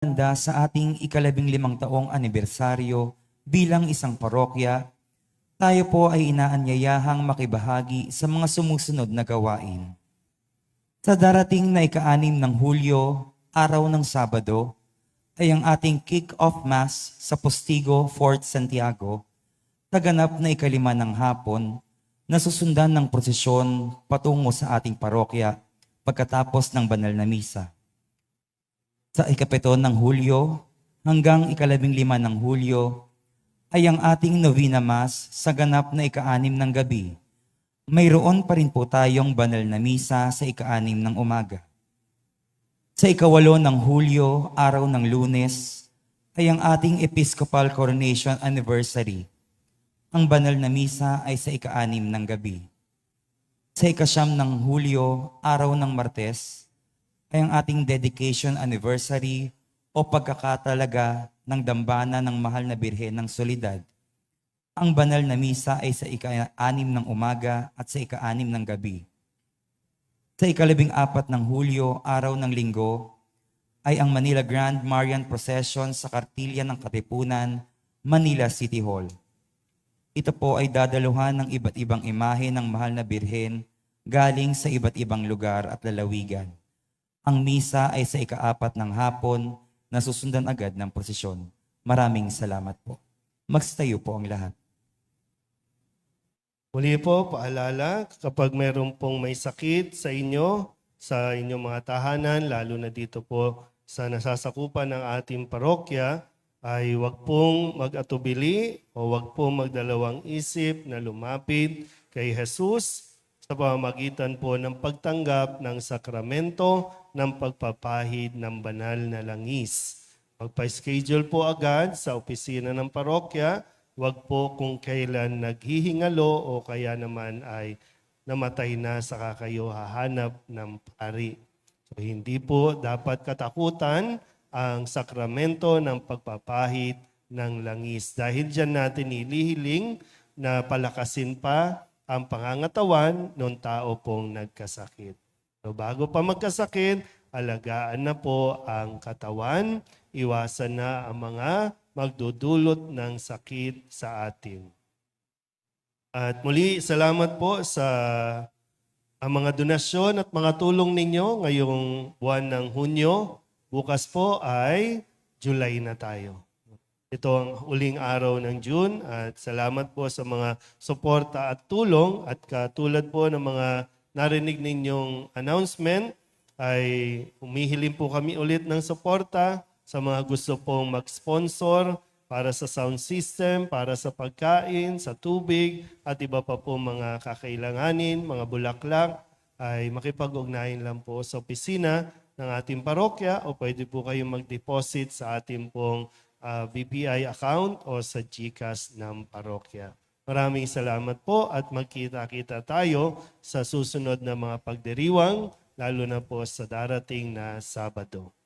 Handa sa ating ikalabing limang taong anibersaryo bilang isang parokya, tayo po ay inaanyayahang makibahagi sa mga sumusunod na gawain. Sa darating na ika-anim ng Hulyo, araw ng Sabado, ay ang ating kick-off mass sa Postigo, Fort Santiago, taganap na ikalima ng hapon, na susundan ng prosesyon patungo sa ating parokya pagkatapos ng banal na misa. Sa ikapito ng Hulyo hanggang ikalabing lima ng Hulyo ay ang ating Novena Mass sa ganap na ikaanim ng gabi. Mayroon pa rin po tayong banal na misa sa ikaanim ng umaga. Sa ikawalo ng Hulyo, araw ng lunes, ay ang ating Episcopal Coronation Anniversary. Ang banal na misa ay sa ikaanim ng gabi. Sa ikasyam ng Hulyo, araw ng Martes, ay ang ating dedication anniversary o pagkakatalaga ng dambana ng mahal na Birhen ng Solidad. Ang banal na misa ay sa ika-anim ng umaga at sa ika-anim ng gabi. Sa ikalabing apat ng Hulyo, araw ng linggo, ay ang Manila Grand Marian Procession sa Kartilya ng Katipunan, Manila City Hall. Ito po ay dadaluhan ng iba't ibang imahe ng mahal na Birhen galing sa iba't ibang lugar at lalawigan. Ang misa ay sa ikaapat ng hapon na susundan agad ng prosesyon. Maraming salamat po. Magstayo po ang lahat. Muli po, paalala, kapag mayroon pong may sakit sa inyo, sa inyong mga tahanan, lalo na dito po sa nasasakupan ng ating parokya, ay wag pong mag-atubili o wag pong magdalawang isip na lumapit kay Jesus sa pamamagitan po ng pagtanggap ng sakramento ng pagpapahid ng banal na langis. Magpa-schedule po agad sa opisina ng parokya Huwag po kung kailan naghihingalo o kaya naman ay namatay na saka kayo hahanap ng pari. So hindi po dapat katakutan ang sakramento ng pagpapahid ng langis. Dahil dyan natin ilihiling na palakasin pa ang pangangatawan ng tao pong nagkasakit. So bago pa magkasakit, alagaan na po ang katawan, iwasan na ang mga magdudulot ng sakit sa atin. At muli, salamat po sa ang mga donasyon at mga tulong ninyo ngayong buwan ng Hunyo. Bukas po ay July na tayo. Ito ang uling araw ng June. At salamat po sa mga suporta at tulong. At katulad po ng mga narinig ninyong announcement ay humihiling po kami ulit ng suporta sa mga gusto pong mag-sponsor para sa sound system, para sa pagkain, sa tubig, at iba pa po mga kakailanganin, mga bulaklak, ay makipag-ugnayan lang po sa opisina ng ating parokya o pwede po kayong mag-deposit sa ating pong ah, BPI account o sa GCash ng parokya. Maraming salamat po at magkita-kita tayo sa susunod na mga pagdiriwang, lalo na po sa darating na Sabado.